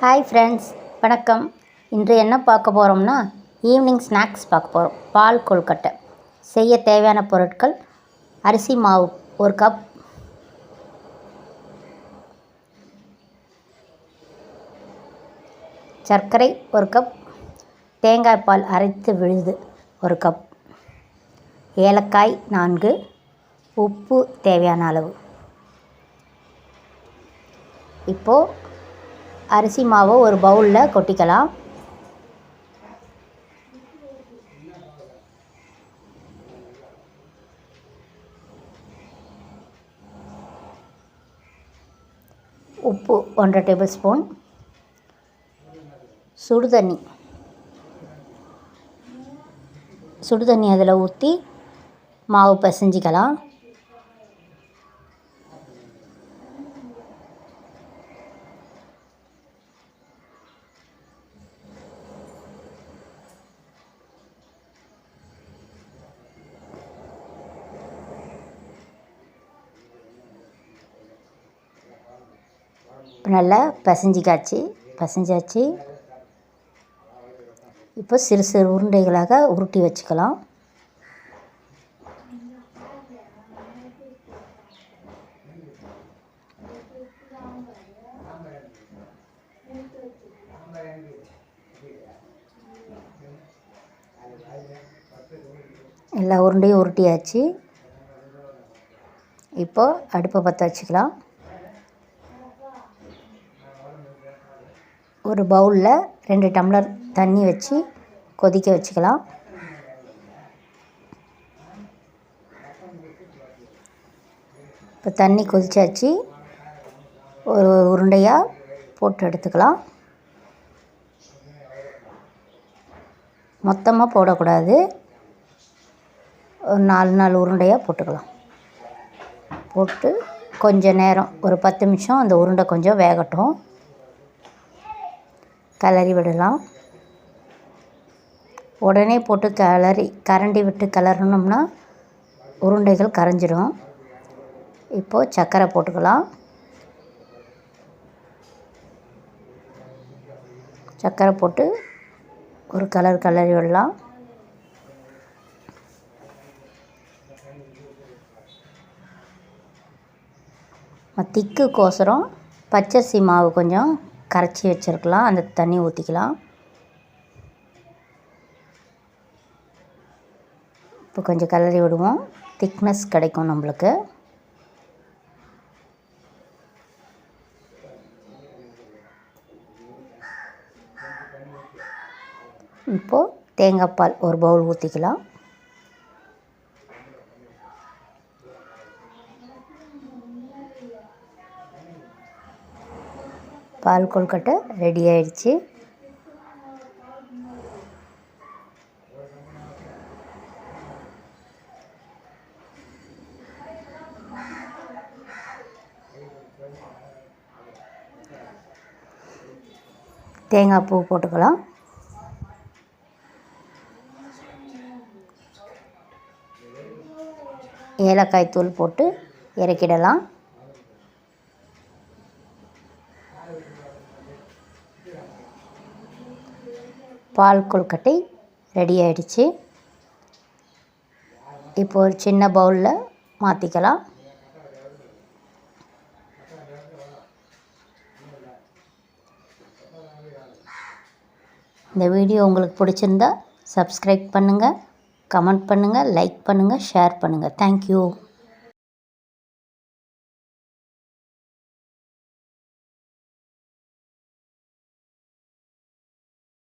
Hi friends வணக்கம். இன்று என்ன பார்க்க போகிறோம்னா ஈவினிங் ஸ்நாக்ஸ் பார்க்க போகிறோம் பால் கொழுக்கட்டை. செய்ய தேவையான பொருட்கள் அரிசி மாவு ஒரு கப் சர்க்கரை ஒரு கப் தேங்காய் பால் அரைத்து விழுது ஒரு கப் ஏலக்காய் நான்கு. உப்பு தேவையான அளவு. இப்போது அரிசி மாவை ஒரு பவுலில் கொட்டிக்கலாம். உப்பு ஒன்றரை டேபிள் ஸ்பூன். சுடுதண்ணி. சுடுதண்ணி அதில் ஊற்றி மாவு பிசைஞ்சிக்கலாம். இப்போ நல்லா பசஞ்சிக்காச்சு பசஞ்சாச்சு. இப்போ சிறு சிறு உருண்டைகளாக உருட்டி வச்சுக்கலாம். எல்லா உருண்டையும் உருட்டியாச்சு. இப்போது அடுப்பை பற்ற வச்சுக்கலாம். ஒரு பவுலில் ரெண்டு டம்ளர் தண்ணி வச்சு கொதிக்க வச்சுக்கலாம். இப்போ தண்ணி கொதிச்சாச்சு. ஒரு உருண்டையாக போட்டு எடுத்துக்கலாம். மொத்தமாக போடக்கூடாது. ஒரு நாலு நாலு உருண்டையாக போட்டுக்கலாம். போட்டு கொஞ்சம் நேரம் ஒரு பத்து நிமிஷம் அந்த உருண்டை கொஞ்சம் வேகட்டும். கிளறி விடலாம் உடனே போட்டு கிளறி கரண்டி விட்டு கிளறணும்னா உருண்டைகள் கரைஞ்சிடும் இப்போது சர்க்கரை போட்டுக்கலாம். சர்க்கரை போட்டு ஒரு கலர் கிளறி விடலாம். திக்குக்கோசரம் பச்சரிசி மாவு கொஞ்சம் கரைச்சி வச்சுருக்கலாம். அந்த தண்ணி ஊற்றிக்கலாம் இப்போ கொஞ்சம் கிளறி விடுவோம். திக்னஸ் கிடைக்கும் நம்மளுக்கு. இப்போது தேங்காய் பால் ஒரு பவுல் ஊற்றிக்கலாம் பால் கொழுக்கட்டை ரெடி ஆயிடுச்சு. தேங்காய் பூ போட்டுக்கலாம். ஏலக்காய் தூள் போட்டு இறக்கிடலாம். பால் கொழுக்கட்டை ரெடி ஆகிடுச்சு இப்போ ஒரு சின்ன பவுலில் மாற்றிக்கலாம் இந்த வீடியோ உங்களுக்கு பிடிச்சிருந்தா சப்ஸ்கிரைப் பண்ணுங்கள் கமெண்ட் பண்ணுங்கள் லைக் பண்ணுங்கள் ஷேர் பண்ணுங்கள் தேங்க்யூ